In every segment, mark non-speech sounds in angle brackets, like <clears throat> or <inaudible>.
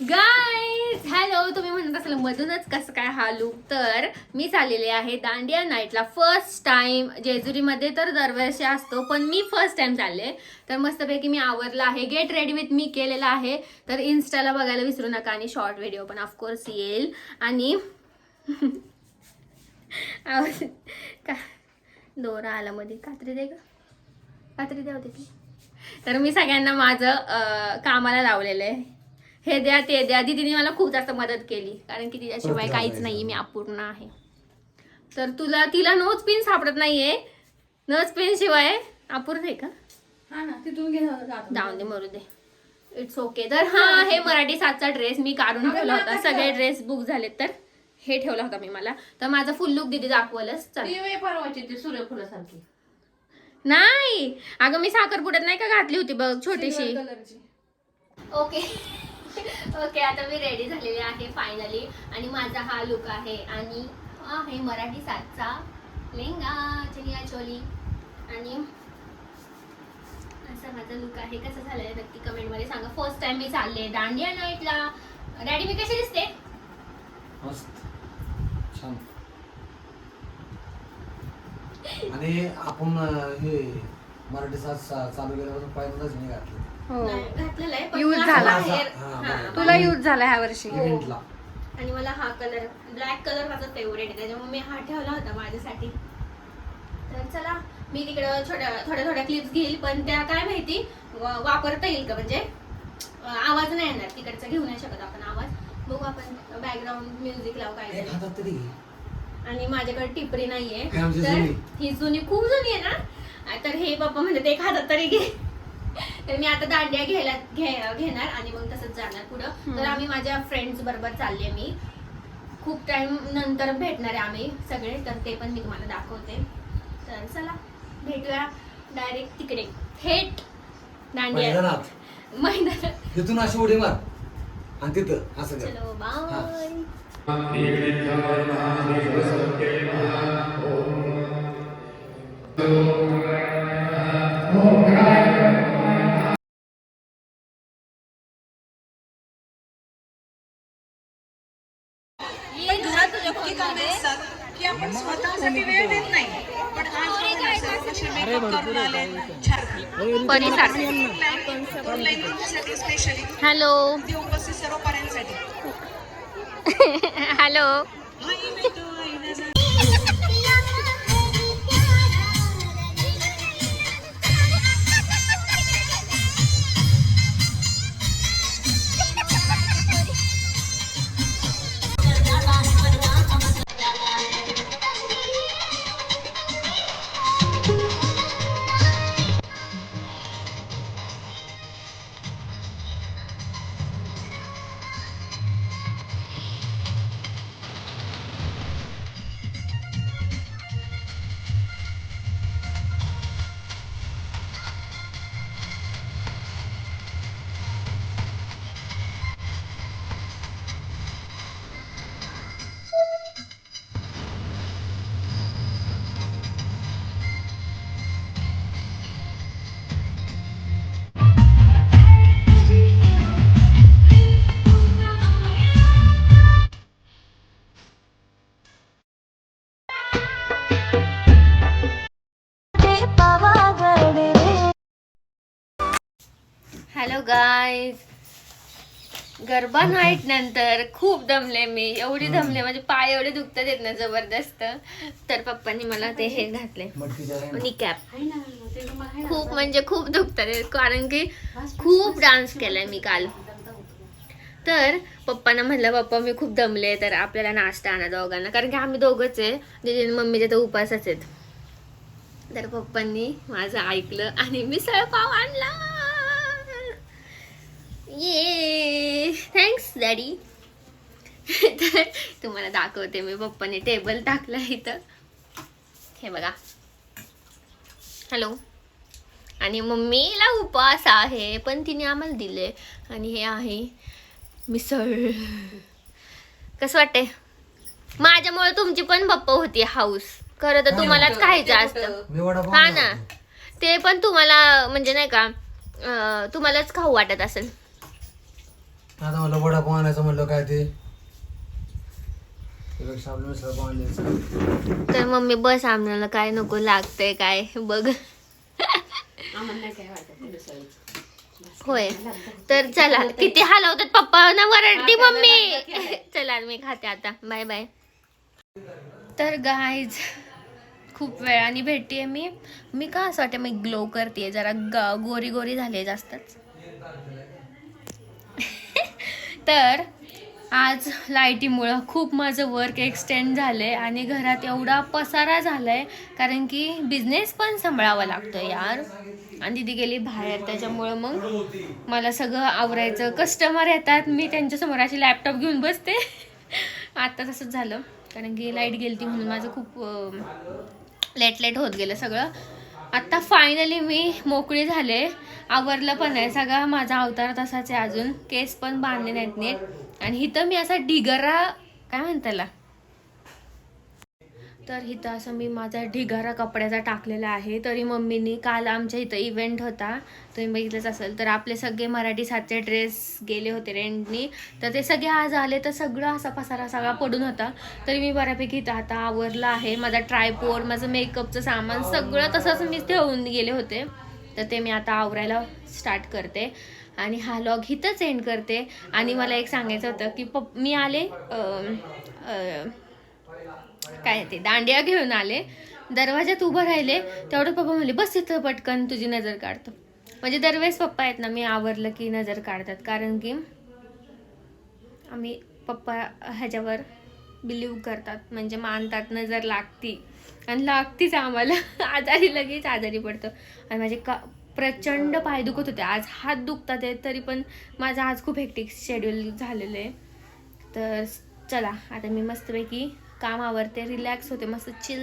Guys hello तुम्ही म्हणत असाल मधूनच कसं काय हा लुक तर मी चाललेले आहे दांडिया नाईटला फर्स्ट टाइम जेजुरीमध्ये तर दरवर्षी असतो पण मी फर्स्ट टाइम चालले. तर मस्तपैकी मी आवरला आहे. गेट रेडी विथ मी केलेला आहे. तर इन्स्टाला बघायला विसरू नका आणि शॉर्ट व्हिडिओ पण ऑफकोर्स येईल. आणि <laughs> का? दोरा आला मध्ये. कात्री दे का कात्री द्या होती तर मी सगळ्यांना माझं कामाला लावलेलं आहे. हे द्या ते द्या. दीदीने मला खूप जास्त मदत केली कारण की तिच्याशिवाय काहीच नाही मी अपूर्ण आहे. तर तुला तिला नोच पिन सापडत नाहीये. नोच पेन शिवाय अपूर्ण आहे का? हा ना तिथून जाऊन दे. मरू दे. इट्स ओके तर हा हे मराठी सातचा ड्रेस मी काढून ठेवला होता. सगळे ड्रेस बुक झालेत तर हे ठेवला होता मी मला. तर माझा फुल लुक दिदी दाखवलंच. चल. ती वे परवाची ती सूर्यफुलासारखी नाही. अगं मी साखरपुड्यात नाही का घातली होती बघ छोटीशी. कलरची. ओके <laughs> ओके आता मी रेडी झालेली आहे फायनली आणि माझा हा लुक आहे. आणि हा आहे मराठी साजचा लेंगा चनिया चोली. आणि असा माझा लुक आहे. कसं झालाय नक्की कमेंटमध्ये सांगा. फर्स्ट टाइम मी चालले दांडिया नाईटला डॅडी मी कशी दिसते? छान. आणि आपण हे मराठी साज चालू केल्यापासून पहिल्यांदाच मी घातलं. नाही, घातलेलं आहे पण Use मला झाला. बाहेर- हा, हा, बरोबर. तुला यूज झाला ह्या वर्षी. हो. इव्हेंटला आणि मला हा कलर ब्लॅक कलर माझा फेवरेट आहे. त्याच्यामुळे मी हा ठेवला होता माझ्यासाठी. तर चला मी तिकडं छोट्या थोड्या थोड्या क्लिप्स घेईल पण त्या काय माहिती व- वापरता येईल का? म्हणजे अं, आवाज नाही येणार. तिकडचा घेऊ नाही शकत आपण आवाज. बघू आपण बॅकग्राऊंड म्युझिक लावू काय एक हातात तरी घे. आणि माझ्याकडे टिपरी नाहीये. हे आमची तर जुनी. ही जुनी खूप जुनी आहे ना? तर हे पप्पा म्हणतात एक हातात तरी घे. तर मी आता दांड्या घ्यायला घे- घेणार आणि मग तसंच जाणार पुढं. तर आम्ही माझ्या फ्रेंड्स बरोबर चालले मी. खूप टाइम नंतर भेटणार आहे आम्ही सगळे तर ते पण मी तुम्हाला दाखवते. तर चला भेटूया डायरेक्ट तिकडे. थेट दांडिया. मैदानात. तिथून अशी उडी मार. आणि तिथं असं कर. चलो बाय पण इतकी कामे असतात की आपण स्वतःसाठी वेळ देत नाही. पण आज स्पेशली हॅलो उपस्थित सर्व <laughs> हॅलो गाईज गरबा नाईट नंतर खूप दमले मी. एवढी दमले म्हणजे पाय एवढे दुखतात येत ना जबरदस्त. तर पप्पांनी मला ते हे घातले. मटकीच्या राही ना. कॅप खूप म्हणजे खूप दुखतात. कारण की खूप डान्स केलाय मी काल. तर पप्पांना म्हटलं पप्पा मी खूप दमले तर आपल्याला नाश्ता आणा दोघांना. कारण की आम्ही दोघंच आहे. दीदी मम्मीचे तर उपासच आहेत. तर पप्पांनी माझं ऐकलं आणि मिसळ पाव आणला. ये थँक्स डॅडी तर तुम्हाला दाखवते मी पप्पाने टेबल टाकला इथं. हे बघा. हॅलो आणि मम्मीला उपवास आहे पण तिने आम्हाला दिले. आणि हे आहे मिसळ. कसं वाटते माझ्यामुळे तुमची पण पप्पा होती हाऊस खरं तर तुम्हालाच खायचं असतं. हा ना. ते पण तुम्हाला म्हणजे नाही का तुम्हालाच खाऊ वाटत असेल. आता म्हणलं वडापाव आणायचं म्हणलं काय ते? त्यापेक्षा आपलं तर मम्मी बस आम्हाला काय नको लागतंय काय? बघ. आम्हाला नाही काय वाटत मिसळीचं. होय. तर चला किती हलवतात पप्पा? ना वरडती मम्मी. चला मी खाते आता. बाय बाय तर गाईज खूप वेळाने भेटते मी. मी का असं वाटतं मी ग्लो करते जरा ग गोरी गोरी झाली जास्तच. तर आज लाईटीमुळं खूप माझं वर्क एक्सटेंड झालं आहे आणि घरात एवढा पसारा झाला आहे कारण की बिझनेस पण सांभाळावा लागतो यार. आणि दिदी गेली बाहेर त्याच्यामुळं मग मला सगळं आवरायचं. कस्टमर येतात मी त्यांच्यासमोर अशी लॅपटॉप घेऊन बसते. <laughs> आता तसंच झालं कारण की लाइट गेली ती म्हणून माझं खूप लेट लेट होत गेलं सगळं. आत्ता फायनली मी मोकळी झाले. आवरलं पण आहे सगळा माझा अवतार तसाच आहे अजून. केस पण बांधले नाहीत नीट. आणि इथं मी असा ढिगरा काय म्हणताला? तर इथं असं मी माझा ढिगारा कपड्याचा टाकलेला आहे. तरी मम्मीनी काल आमच्या इथं इव्हेंट होता. तुम्ही बघितलंच असेल. तर आपले सगळे मराठी सातचे ड्रेस गेले होते रेंटनी तर ते सगळे आज आले. तर सगळं असा पसारा सगळा पडून होता. तरी मी बऱ्यापैकी इथं आता आवरला आहे. माझा ट्रायपोड माझं मेकअपचं सामान सगळं तसंच मी ठेवून गेले होते. तर ते मी आता आवरायला स्टार्ट करते. आणि हा लॉग इथंच एंड करते. आणि मला एक सांगायचं होतं की पप मी आले आ, आ, काय ते दांडिया घेऊन आले. दरवाजात उभं राहिले. तेवढं पप्पा म्हणले बस इथं पटकन तुझी नजर काढतो. म्हणजे दरवेळेस पप्पा आहेत ना मी आवरलं की नजर काढतात. कारण की आम्ही पप्पा ह्याच्यावर बिलीव करतात. म्हणजे मानतात नजर लागती. आणि लागतीच आम्हाला. <laughs> आजारी लगेच आजारी पडतो. आणि माझे का प्रचंड पाय दुखत होते. आज हात दुखतात आहेत तरी पण माझं आज खूप हेक्टिक शेड्यूल झालेलं आहे. तर चला आता मी मस्तपैकी काम आवरते रिलॅक्स होते मस्त चिल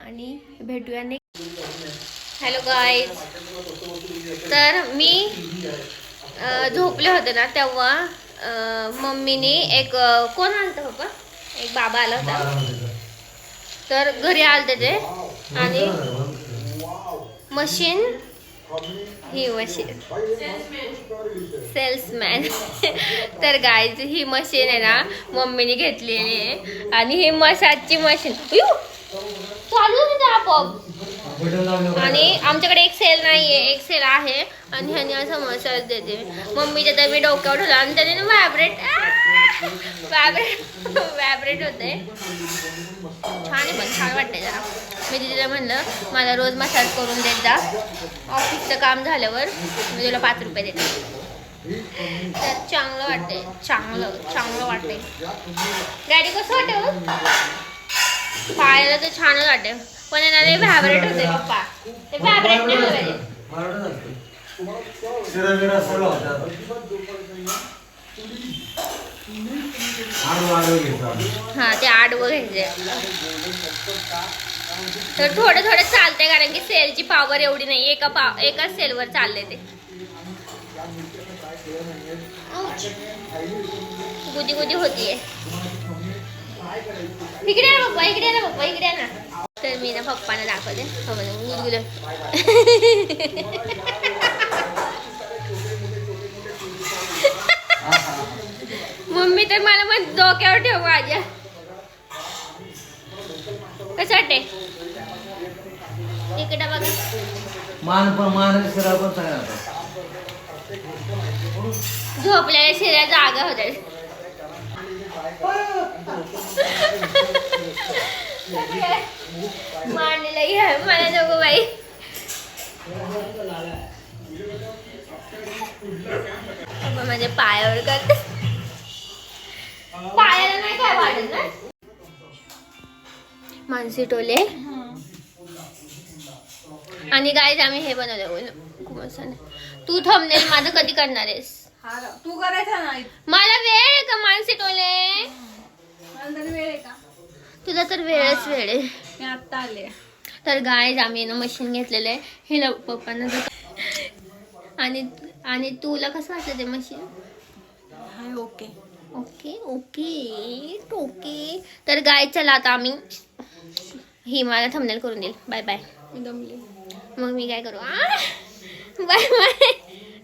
आणि भेटूया नेक्स्ट हॅलो गाईज तर मी झोपले होते ना तेव्हा मम्मीने एक कोण आलतं पप्पा एक बाबा आला होता. तर घरी आलते ते. आणि मशीन ही मशीन सेल्समॅन. <laughs> तर गायची ही मशीन आहे ना मम्मीने घेतलेली आहे. आणि ही मसाजची मशीन. चालू आपोआप. आणि आमच्याकडे एक सेल नाहीये एक सेल आहे. आणि ह्याने असं मसाज देते. मम्मीच्या तर मी डोक्यावर ठेवला आणि त्याने व्हायब्रेट व्हायब्रेट व्हायब्रेट होते. छान आहे पण छान वाटते जरा. मी तिला म्हणलं मला रोज मसाज करून देत जा. ऑफिसचं काम झाल्यावर मी तुला पाच रुपये देते. तर चांगलं वाटते चांगलं चांगलं वाटते डॅडी कसं वाटतं पायाला तर छानच वाटते पण आहे ना ते व्हायब्रेट होते पप्पा ते व्हायब्रेट नाही होते हा ते आडवं घ्यायचे तर थोडं थोडं चालतंय कारण की सेलची पॉवर एवढी नाही एका पाव एकाच सेलवर चालले ते गुदी गुदी होतीये इकडे ना पप्पा इकडे ना पप्पा इकडे ना तर मी ना पप्पाला दाखवते. हो. मम्मी तर मला मग डोक्यावर ठेव माझ्या. कसं वाटते बघा. मान पण मान शिरा पण चांगला होता झोपलेल्या शिऱ्या जागा होत्या. मांडीला घ्या मला नको बाई. बाबा माझ्या पायावर करते. पायाला नाही काय वाटत ना? मानसी टोले. आणि गाईज आम्ही हे बनवलं खूप आहे. तू थंबनेल माझं कधी करणार आहेस? हा. तू करायचा ना मला वेळ आहे का मानसी टोले? वेळ आहे का? तुला तर वेळच वेळ आहे. मी आत्ता आले. तर गाय आम्ही ना मशीन घेतलेलं आहे. हे लव पप्पांना आणि आणि तुला कसं वाटलं ते machine hi okay okay okay okay तर गाय चला आता आम्ही ही मला थंबनेल करून देईल. बाय बाय मी दमले. मग मी काय करू? बाय बाय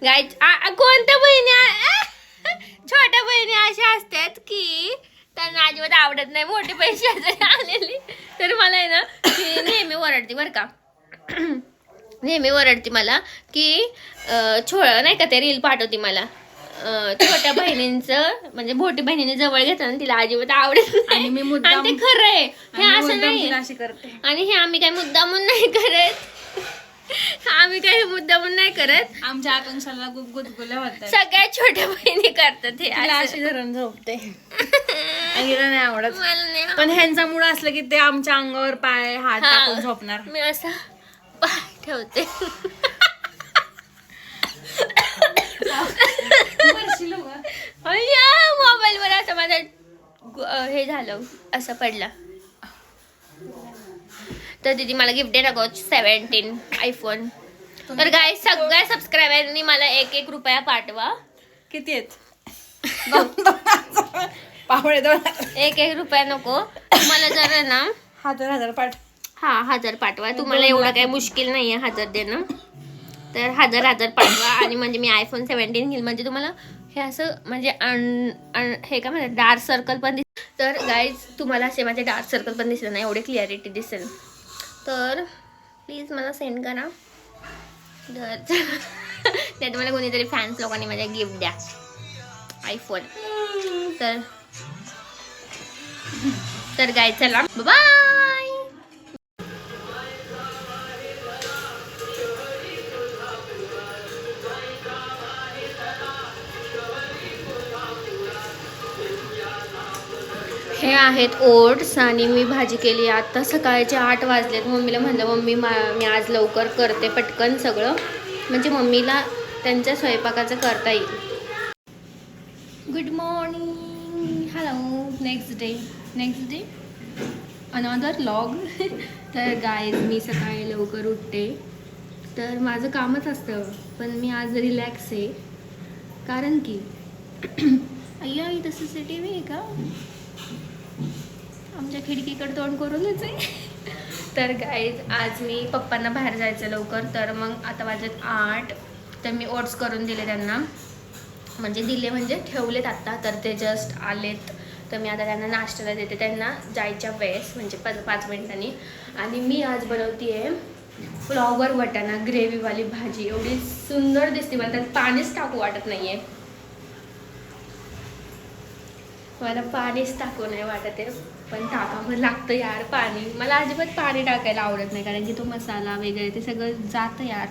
गाय कोणत्या बहिणी आ- आ? आहेत की त्यांना अजिबात आवडत नाही. मोठे पैसे जरी आलेले तर मला आहे ना ती नेहमी ओरडते बरं का. नेहमी ओरडते मला की छो नाही का ते रील पाठवते मला. छोट्या बहिणींचं म्हणजे मोठी बहिणीने जवळ घेताना ना तिला अजिबात आवडत आणि मी मुद्दाम- ते खरं आहे. हे असं नाही आणि हे आम्ही काही मुद्दामून नाही करत. आम्ही काही मुद्दामून नाही करत. आमच्या आकांक्षाला गुदगुल्या सगळ्या छोट्या बहिणी करतात हे. अशी धरण झोपते. <laughs> हिला नाही आवडत. पण ह्यांचा मूड असलं की ते आमच्या अंगावर पाय हात. टाकून झोपणार. मी असं पाय ठेवते. मोबाईल वर असं माझा हे झालं असं पडला. तर दीदी मला गिफ्ट दे नको सेव्हन्टीन आयफोन तर काय सगळ्या सबस्क्रायबरनी मला एक एक रुपया पाठवा. किती आहेत? पावळे दोन. एक एक रुपया नको मला जरा ना हजार हजार पाठ. हा हजार पाठवा. तुम्हाला एवढं काही मुश्किल नाही आहे हजार देणं. तर हजार हजार पाठवा. आणि म्हणजे मी आयफोन सेव्हन्टीन घेईल. म्हणजे तुम्हाला हे असं म्हणजे अन अन हे काय म्हणतात? डार्क सर्कल पण दिस तर गाईज तुम्हाला असे माझे डार्क सर्कल पण दिसले नाही. एवढे क्लिअरिटी दिसेल. तर प्लीज मला सेंड करा. तर नाही तुम्हाला कोणीतरी फॅन्स लोकांनी माझ्या गिफ्ट द्या. आयफोन तर तर गाय चला. बाय हे आहेत ओट्स आणि मी भाजी केली आता. सकाळचे आठ वाजलेत. मम्मीला म्हणलं मम्मी मा मी आज लवकर करते पटकन सगळं. म्हणजे मम्मीला त्यांच्या स्वयंपाकाचं करता येईल. Good morning hello next day next day another log तर गाय मी सकाळी लवकर उठते. तर माझं कामच असतं पण मी आज रिलॅक्स आहे. कारण की <clears throat> अय्या इथं सी सी टी व्ही आहे का? आमच्या खिडकीकडे तोंड करूनच आहे. <laughs> तर गाय आज मी पप्पांना बाहेर जायचं लवकर. तर मग आता वाजत आठ. तर मी ओट्स करून दिले त्यांना. म्हणजे दिले म्हणजे ठेवलेत आत्ता तर ते जस्ट आलेत. तर मी आता त्यांना नाश्त्याला देते. त्यांना जायच्या वेळेस म्हणजे पाच पाच मिनिटांनी. आणि मी आज बनवते आहे फ्लॉवर वटाणा ग्रेव्हीवाली भाजी. एवढी सुंदर दिसते. मला त्यात पाणीच टाकू वाटत नाही आहे मला पाणीच टाकू नाही वाटत आहे. पण टाकावं लागतं यार पाणी. मला अजिबात पाणी टाकायला आवडत नाही कारण की तो मसाला वगैरे ते सगळं जातं यार.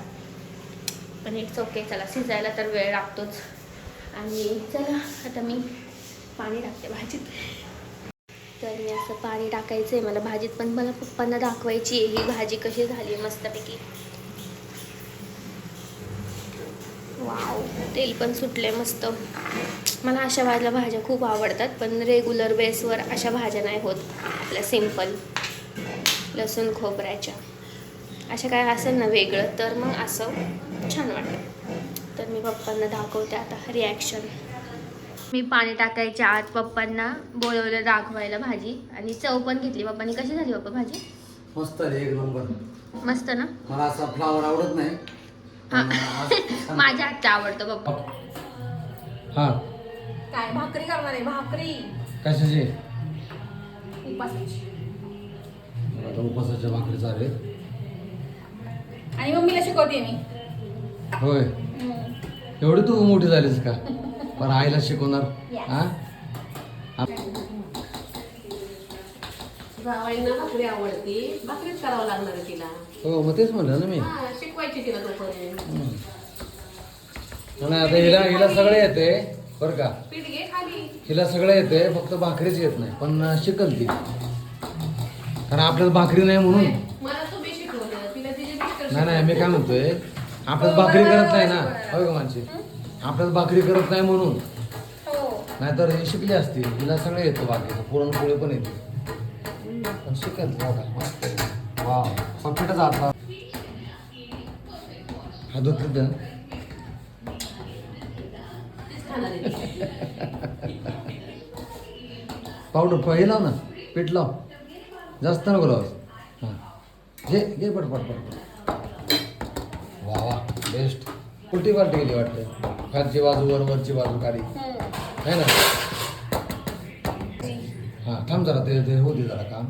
पण इट्स ओके चला शिजायला तर वेळ लागतोच. आणि चला आता मी पाणी टाकते भाजीत. तर मी असं पाणी टाकायचं आहे मला भाजीत पण मला पप्पांना दाखवायची आहे. ही भाजी कशी झाली आहे मस्तपैकी. वाव तेल पण सुटले मस्त. मला अशा भाज्या भाज्या खूप आवडतात पण रेग्युलर बेसवर अशा भाज्या नाही होत. आपल्या सिंपल लसूण खोबऱ्याच्या. अशा काय असेल ना वेगळं तर मग असं छान वाटतं. तर मी पप्पांना दाखवते आता रिॲक्शन मी पाणी टाकायच्या आत पप्पांना बोलवलं दाखवायला भाजी. आणि चव पण घेतली. पप्पांनी कशी झाली पप्पा भाजी? मस्त आहे एक नंबर. मस्त ना? मला असा फ्लावर आवडत नाही. पण आज छान. माझ्या हातचा आवडतो पप्पा. हा. काय भाकरी करणार आहे? भाकरी. कशाची? उपासाची. आता उपासाच्या भाकरी चालेल आणि मम्मीला शिकवते मी. होय. एवढी तू मोठी झालीस का? <laughs> पण आईला शिकवणार. हा? भाकरी आवडती. भाकरीच करावं लागणार आहे तिला. हो मग तेच म्हणलं ना मी. हा शिकवायची तिला तोपर्यंत. आता हिला हिला सगळं येते बरं का? पीठ घे खाली. हिला सगळं येते फक्त भाकरीच येत नाही पण शिकल ती. कारण आपल्याला भाकरी नाही म्हणून. मला तुम्ही शिकवलं. तिला तिचे मिस्टर नाही नाही मी काय म्हणतोय आपल्याला भाकरी करत नाही ना. होय का माणसे आपल्याला भाकरी करत नाही म्हणून. नाहीतर ही शिकली असती हिला सगळं येतं बाकीचं पुरणपोळी पण येते. पण शिकल ती बघा मस्त आहे. वा संकटाचा आता हा धुतलं. पावडर हे लाव ना. पीठ लाव. जास्त नको लाव. हां. घे घे पट पट पट वा वा बेस्ट उलटी पालटी गेली वाटतं. खालची बाजू वर वरची बाजू काढी है ना? थांब जरा ते ते होते जरा काम.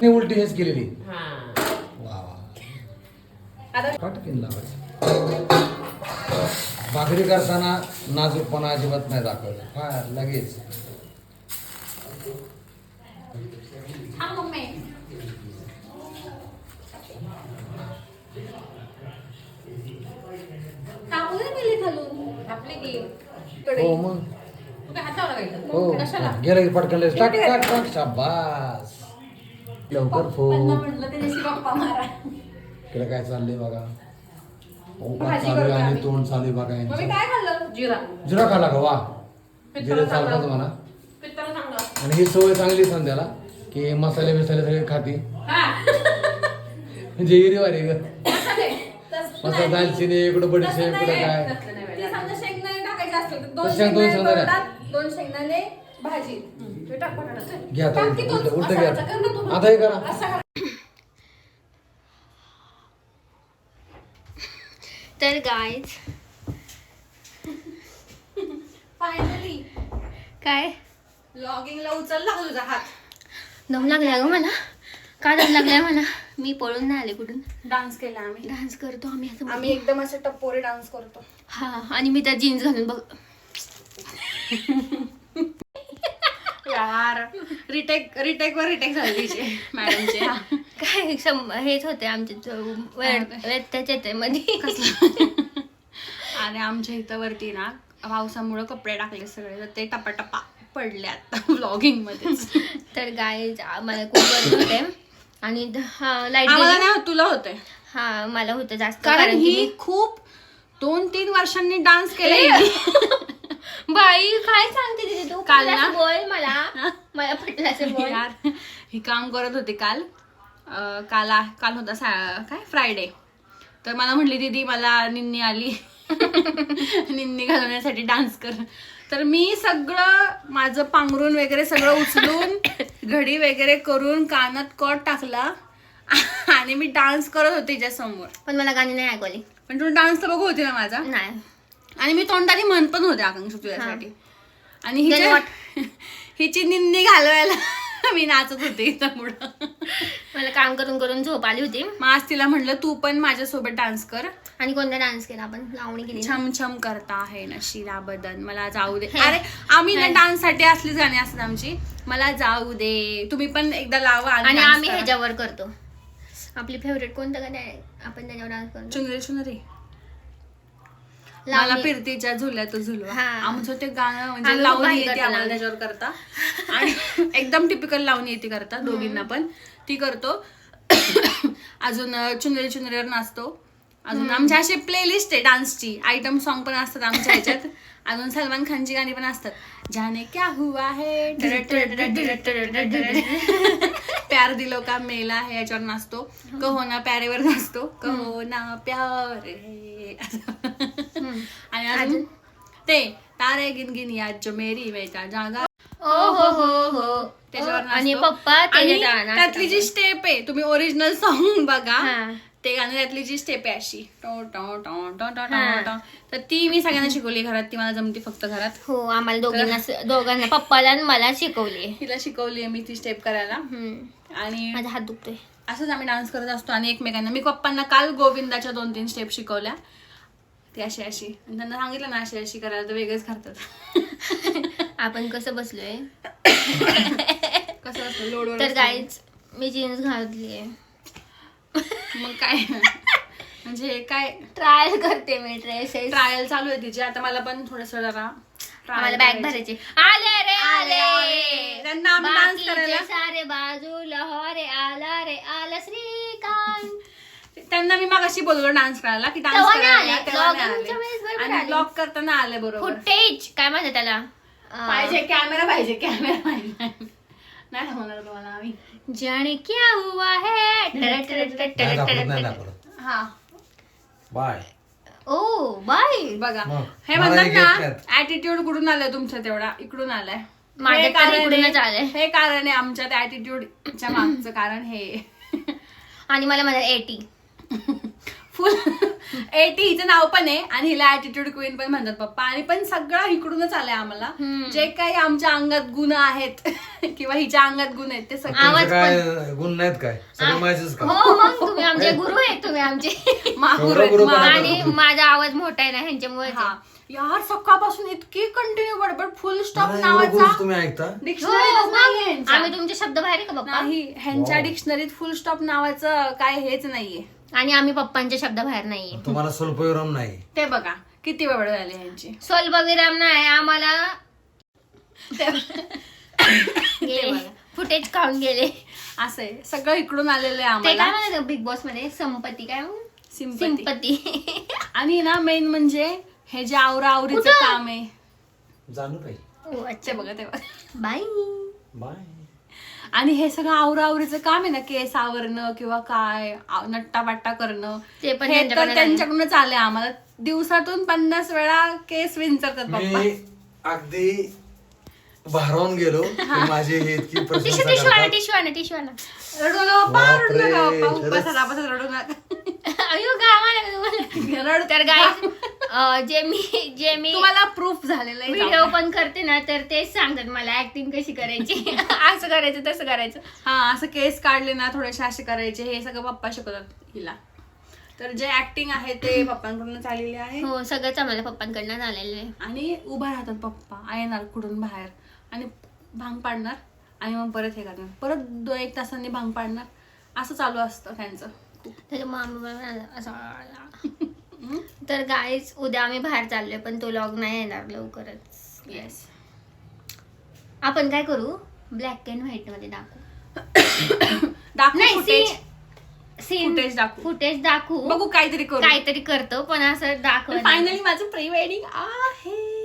नाही उलटी हेच केलेली. हा. वा वा. आता पटकीन लावायचं. भाकरी करताना नाजूकपणा अजिबात नाही दाखवायचं फार लगेच. आपली की कढई. हो मग हातावर हो. कशाला? गेलं की पटकन टाक टाक टाक शाबास. लवकर पप्पांना फो म्हटलं त्याच्याशी गप्पा मारा. इकडे काय चाललंय बघा. भाजी चालू आणि आम्ही. तोंड चालू बघा मम्मी यांचं. काय खाल्लं? जिरा. जिरा खाला का? वा. पित्ताला जिरे चालतात चांगला. म्हणा. पित्ताला चांगला. आणि ही सवय चांगली आहे संध्याला की मसाले बिसाले सगळे खाती. हा. म्हणजे हिरीवारी ग. तसं मसाला दालचिनी इकडं बडीशेप इकडं काय? नाही ते पाहिजे. समजा शेंगदाणे टाकायचे असतील तर दोन दोन शेंगदाणे दोन शेंगदाणे भाजी. ते टाक बटाटा. घ्या आता टाक की उलट तोच. उलट असा- घ्या. असा कर ना तू. आता हे करा. असा कर. तर गाईज फायनली काय? लॉगिंगला उचलला का तुझा हात? दम लागला ग मला. का दम लागलाय मला? मी पळून नाही आले कुठून. डान्स केला आम्ही. डान्स करतो आम्ही असं आम्ही एकदम असे टप्पोरे डान्स करतो. हा आणि मी त्या जीन्स घालून बघ यार रिटेक रिटेक वर रिटेक झाली तिचे मॅडमचे. काय सम- हेच होते आमचे मध्ये. आणि आमच्या इथं वरती ना पावसामुळे कपडे टाकले सगळे तर ते टपा टपा पडले आता व्लॉगिंगमध्ये तर गाय मला खूप गरज होते आणि हा लाइट आम्हाला नाही होत, तुला होते हा मला होतं जास्त कारण की ही खूप दोन तीन वर्षांनी डान्स केला <laughs> बाई काय सांगते तिथे तू? काल ना? बोल मला. <laughs> मला बोल. यार ही काम करत होती काल. अं, काल आ- काल होता सा- काय? फ्रायडे तर मला म्हटली दीदी मला निन्नी आली. <laughs> निन्नी घालवण्यासाठी डान्स कर. तर मी सगळं माझं पांघरून वगैरे सगळं उचलून <coughs> घडी वगैरे करून कानात कट टाकला. <laughs> आणि मी डान्स करत होते तिच्या समोर पण मला गाणी नाही ऐकवली. पण तू डान्स तर बघू होती ना माझा? नाही. आणि मी तोंडाने म्हण पण होते आकांक्षा तुझ्यासाठी. आणि हिच्या <laughs> हिची निन्नी घालवायला <laughs> मी नाचत होते मला काम करून करून झोप आली होती. मग आज तिला म्हटलं तू पण माझ्यासोबत डान्स कर. आणि कोणता डान्स केला आपण? लावणी केली. ना? छम छम करता आहे नशिला बदन. मला जाऊ दे. अरे आम्ही ना. डान्ससाठी असलीच गाणी असतात आमची. मला जाऊ दे. तुम्ही पण एकदा लावा आणि आम्ही. ह्याच्यावर करतो. आपली फेवरेट कोणतं गाणं आहे? आपण त्याच्यावर डान्स करतो. चुनरी चुनरी. मला लावणी. फिरतीच्या झुल्यात झुलवा हा. आमचं ते गाणं म्हणजे आम्ही खूप लावणी भारी येते करतो आम्हाला लावणी. त्याच्यावर करता आणि एकदम टिपिकल लावणी येते करता दोघींना पण ती करतो अजून चुनरी चुनरीवर नाचतो अजून आमच्या असे प्लेलिस्ट आहे डान्सची आयटम सॉन्ग पण असतात आमच्या ह्याच्यात अजून सलमान खानची गाणी पण असतात जाने क्या हुआ है प्यार दिलो का मेला है याच्यावर नाचतो कहो ना प्यारेवर नाचतो कहो ना प्यार है आणि अजून? ते तारे गिन गिन याद जो मेरी वेचा जागा. ओ हो हो हो. त्याच्यावर आणि नाचतो. पप्पा आणि. त्यातली जी स्टेप आहे तुम्ही ओरिजिनल सॉन्ग बघा हा. ते गाणं त्यातली जी स्टेप आहे अशी. टो टो टो टो टो हा. टो. टो तर ती मी सगळ्यांना शिकवली घरात ती मला जमती फक्त घरात. हो आम्हाला दोघांना दोघांना पप्पाला आणि मला शिकवली. तिला शिकवली आहे मी ती स्टेप करायला. आणि माझा हात दुखतोय. असंच आम्ही डान्स करत असतो आणि एकमेकांना. मी पप्पांना काल गोविंदाच्या दोन तीन स्टेप शिकवल्या. ती अशी अशी. आणि त्यांना सांगितलं ना अशी अशी करायला तर वेगळेच करतात. <laughs> आपण कसं बसलोय? कसं असतं लोडवर तर. गाईच मी जीन्स घातली मग काय? म्हणजे काय? ट्रायल करते मी ड्रेसेस ट्रायल चालू आहे तिची. आता मला पण थोडस जरा आम्हाला बॅग. भरायची. आले रे आले. त्यांना सारे बाजूला हो रे आला रे आला श्रीकांत त्यांना मी मागाशी बोललो डान्स करायला की डान्स तेव्हा नाही करायला आले. तेव्हा नाही Vloggingच्या वेळेस आले. बरोबर आणि आले. ब्लॉग करताना आले बरोबर. फुटेज काय म्हणतात त्याला? अं, पाहिजे कॅमेरा पाहिजे कॅमेरा पाहिजे नाही तुम्हाला आम्ही. जाने क्या हुआ है टर- टर- टर- टर- नाही दाखवत टर- नाही टर- दाखवत हा. Bye oh bye. बघा. मग, हे मला म्हणतात एक ना घेतल्यात. ऍटिट्यूड कुठून आलाय तुमच्या तेवढा? इकडून आलाय. माझ्या हे तर कारण इकडूनच आहे- आलंय. हे कारण आहे आमच्यात ऍटिट्यूडच्या मागचं कारण हे. आणि मला माझा एटी फुल एटी <laughs> हिचं नाव पण आहे आणि हिला ऍटिट्यूड क्वीन पण म्हणतात पप्पा. आणि पण सगळं इकडूनच आलंय आम्हाला. जे काही आमच्या अंगात गुण आहेत <laughs> किंवा हिच्या अंगात गुण आहेत ते सगळे. आवाज तुमचे काय गुण नाहीत काय? सगळे माझेच का? हो मग तुम्ही आमचे <laughs> गुरु आहेत तुम्ही आमचे. माहूर आहेत, बरोबर. आणि माझा आवाज मोठा आहे ना ह्यांच्यामुळे हा. यार सकाळपासून इतकी कंटिन्यू बडबड फुल स्टॉप नाही, एवढं नावाचा. गुरुच तुम्ही ऐकता? डिक्शनरी आम्ही तुमचे शब्द बाहेर आहे का पप्पा? नाही ह्यांच्या. डिक्शनरीत फुल स्टॉप नावाचं काय हेच नाहीये. आणि आम्ही पप्पांचे शब्द बाहेर नाहीये. तुम्हाला स्वल्पविराम नाही. ते बघा किती वेळ झाली ह्यांची. स्वल्पविराम नाही आम्हाला ते <coughs> गेले. बघा. फुटेज खाऊन गेले. असं आहे. सगळं इकडून आलेलं आहे ते काय आम्हाला. बिग बॉसमध्ये? संपत्ती काय म्हणून? सिंपती. सिंपती. आणि ना मेन म्हणजे हे जे आवरा आवरीचं कुठं? काम आहे. जाणू काही ओ, ते अच्छा बघा ते बघा. बाय. बाय. आणि हे सगळं आवराआवरीचं काम आहे ना केस आवरणं किंवा काय नट्टापाट्टा करणं ते पण हे तर त्यांच्याकडे नाही. त्यांच्याकडूनच आलंय आम्हाला दिवसातून पन्नास वेळा केस विंचरतात पप्पा मी अगदी भारावून गेलो. <laughs> माझी हे इतकी टिश्यू प्रशंसा टिश्यू आणा करतात टिश्यू आणा टिश्यू आणा रडू नका पप्पा, रडू बापरे, नका पप्पा. खरंच. बसा ना, बसा, रडू नका. अयो काय म्हणाले तुम्हाला रडू. तर गाय जे मी जे मी तुम्हाला प्रूफ झालेलं आहे. व्हिडिओ. पण करते ना तर तेच सांगतात मला ऍक्टिंग कशी करायची? <laughs> असं करायचं तसं करायचं. हा असं केस काढले ना थोडेसे असे करायचे हे सगळं पप्पा शिकवतात हिला. तर जे ऍक्टिंग आहे ते <clears throat> पप्पांकडूनच आलेले आहे. हो सगळंच आम्हाला पप्पांकडनं झालेलं आहे. आणि उभा राहतात पप्पा येणार कुठून बाहेर. आणि भांग पाडणार आणि मग परत हे करणार. परत दोन एक तासांनी भांग पाडणार. असं चालू असतं त्यांचं. त्याच्या मामा असं <laughs> तर गाईच उद्या आम्ही बाहेर चाललोय पण तो लॉग नाही येणार लवकरच. येस आपण काय करू? ब्लॅक अँड व्हाईटमध्ये दाखवू. <coughs> दाखवू नाही फुटेज दाखवू. फुटेज दाखवू. बघू काहीतरी करू. काहीतरी करतो पण असं दाखव फायनली माझं प्री वेडिंग आहे.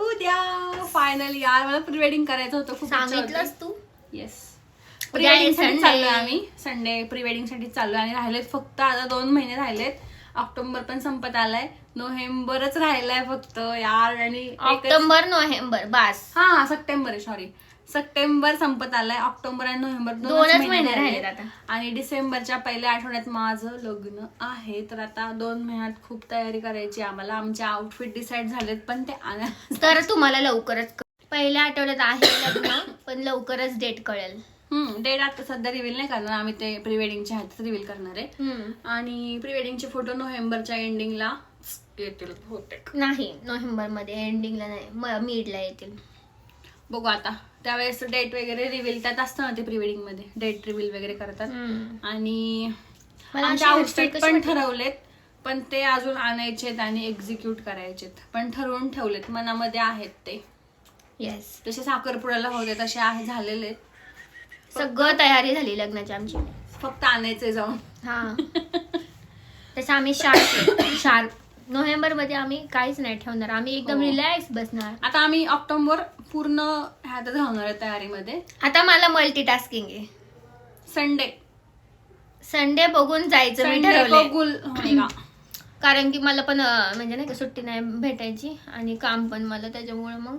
उद्या. फायनली यार मला प्री वेडिंग करायचं होतं. खूप सांगितलंच तू? Yes pre वेडिंगसाठी. चाललोय आम्ही. संडे प्री वेडिंगसाठी चाललोय. आणि राहिलेत फक्त आता दोन महिने राहिलेत. ऑक्टोबर पण संपत आलाय. नोव्हेंबरच राहिलाय फक्त यार. आणि ऑक्टोबर नोव्हेंबर बास. हा हा सप्टेंबर आहे सॉरी सप्टेंबर संपत आलाय. ऑक्टोबर आणि नोव्हेंबर दोनच महिने राहिलेत आता. आणि डिसेंबरच्या पहिल्या आठवड्यात माझं लग्न आहे. तर आता दोन महिन्यात खूप तयारी करायची आहे आम्हाला. आमचे आउटफिट डिसाईड झालेत पण ते आणा तर तुम्हाला लवकरच क- पहिल्या आठवड्यात आहे लग्न पण लवकरच डेट कळेल. डेट आता सध्या रिव्हील नाही करणार. आम्ही ते प्री वेडिंगचे आहेत रिव्हील करणार आहे. हम्म. आणि प्री वेडिंगचे फोटो नोव्हेंबरच्या एंडिंगला येतील होते नाही नोव्हेंबरमध्ये एंडिंगला नाही. मिडला येतील. बघू आता. त्यावेळेस डेट वगैरे रिव्हील त्यात असतं ना ते प्री वेडिंगमध्ये. डेट रिव्हील वगैरे करतात. आणि मला आमचे अशी आउटफिट hairstyle कशी पण? ठरवलेत पण ते अजून आणायचेत आणि एक्झिक्यूट करायचेत. पण ठरवून ठेवलेत. मनामध्ये आहेत ते. येस जसे साखरपुड्याला होते तसे आहे झालेले. सगळं तयारी झाली लग्नाची आमची. फक्त आणायचे जाऊन. हा. तसं आम्ही शार्प शार्प <coughs> नोव्हेंबरमध्ये आम्ही काहीच नाही ठेवणार आम्ही एकदम हो. रिलॅक्स बसणार आता आम्ही ऑक्टोबर पूर्ण ह्यातच घालणार आहे तयारीमध्ये आता मला मल्टीटास्किंग आहे संडे संडे बघून जायचं मी संडे. <clears throat> कारण की मला पण अं, म्हणजे नाही का सुट्टी नाही भेटायची आणि काम पण मला त्याच्यामुळे मग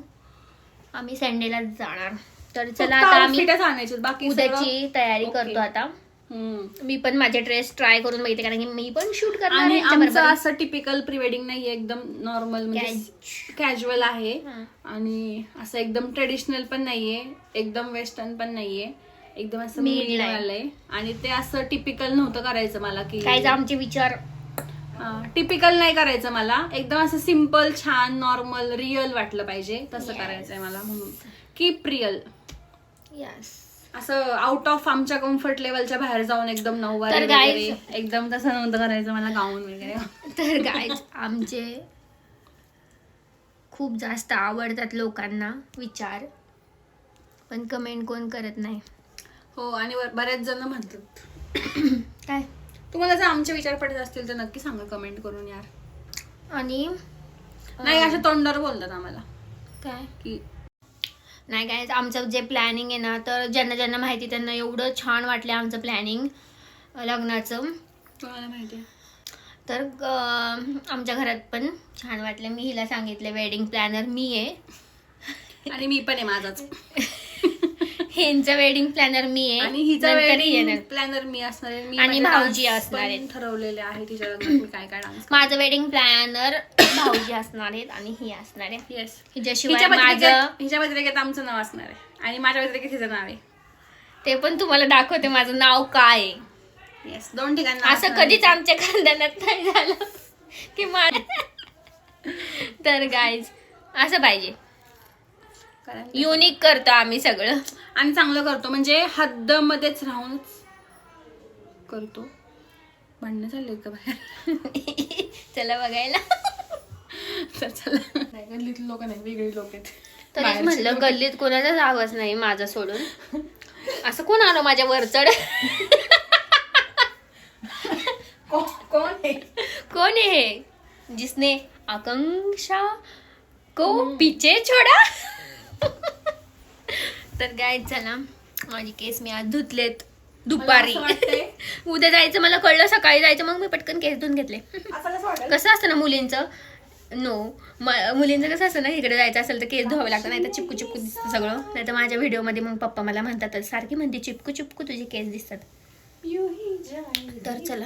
आम्ही संडेलाच जाणार तर चला आता आम्ही आणायचे बाकी सगळं- उद्याची तयारी ओके. करतो आता. मी पण माझे ड्रेस ट्राय करून बघितले कारण की मी पण शूट करणार आणि आहे आमचं. असं टिपिकल प्री वेडिंग नाहीये एकदम नॉर्मल म्हणजे कॅज्युअल आहे. हा. आणि असं एकदम ट्रेडिशनल पण नाहीये एकदम वेस्टर्न पण नाहीये. एकदम असं Mid मिडियम line. आलंय आणि ते असं टिपिकल नव्हतं करायचं मला की काय जे आमचे विचार. टिपिकल नाही करायचं मला. एकदम असं सिंपल छान नॉर्मल रिअल वाटलं पाहिजे. तसं Yes. करायचंय मला म्हणून. कीप रिअल यस असं आउट ऑफ आमच्या कम्फर्ट लेवलच्या बाहेर जाऊन एकदम नऊवारी तर guys- वगैरे एकदम तसं नव्हतं करायचं मला गाऊन वगैरे. तर काय आमचे खूप जास्त आवडतात लोकांना विचार. पण कमेंट कोण करत नाही. हो आणि वर- बरेच जण म्हणतात. काय? तुम्हाला जर आमचे विचार पडत असतील तर नक्की सांगा कमेंट करून यार. आणि नाही अशा तोंडावर बोलतात आम्हाला. काय? की नाही काय आमचं जे प्लॅनिंग आहे ना तर ज्यांना ज्यांना माहिती त्यांना एवढं छान वाटलं आमचं प्लॅनिंग लग्नाचं. तुम्हाला माहिती आहे. तर आमच्या घरात पण छान वाटलं मी हिला सांगितलं वेडिंग प्लॅनर मी आहे. आणि मी पण आहे माझाच. <laughs> ह्यांचं वेडिंग प्लॅनर मी आहे. आणि हिचा नंतर वेडिंग येणार. प्लॅनर मी असणार आहे. मी आणि माझे भाऊजी dance असणार पण आहेत. ठरवलेले आहे तिच्या लग्नात मी काय काय डान्स माझं वेडिंग प्लॅनर भाऊजी असणार आहेत आणि ही असणार आहे. येस हिच्याशिवाय हिच्या माझं पत्रिकेत हिच्या पत्रिकेत आमचं नाव असणार आहे. आणि माझ्या पत्रिकेत तिचं नाव आहे. ते पण तुम्हाला दाखवते माझं नाव काय आहे. येस दोन ठिकाणी नाव असं असणार कधीच आमच्या खानदानात नाही झालं. की माझ तर गाईज असं पाहिजे. आहे. कारण युनिक करतो आम्ही सगळं. आणि चांगलं करतो. म्हणजे हद्दमध्येच राहूनच करतो. भांडणं चालले का बाहेर? <laughs> चला बघायला. <laughs> तर चला. नाही गल्लीतली लोक नाही वेगळी लोक आहेत. तरीच म्हणलं. गल्लीत कोणाचाच आवाज नाही माझा सोडून. असं कोण आलं माझ्या वरचड <laughs> कोण आहे? कोण आहे जिसने आकांक्षा को पीछे छोडा. तर काय चला. माझी केस मी आज धुतलेत. दुपारी. <laughs> उद्या जायचं मला कळलं सकाळी जायचं मग मी पटकन केस धुवून घेतले. कसं असतं ना मुलींचं? नो मुलींचं कसं असतं ना इकडे जायचं असेल तर केस धुवावे लागतं नाही तर चिपकू चिपकू दिसतं सगळं. नाही तर माझ्या व्हिडिओमध्ये मग पप्पा मला म्हणतात सारखी म्हणते चिपकू चिपकू तुझे केस दिसतात. तर चला.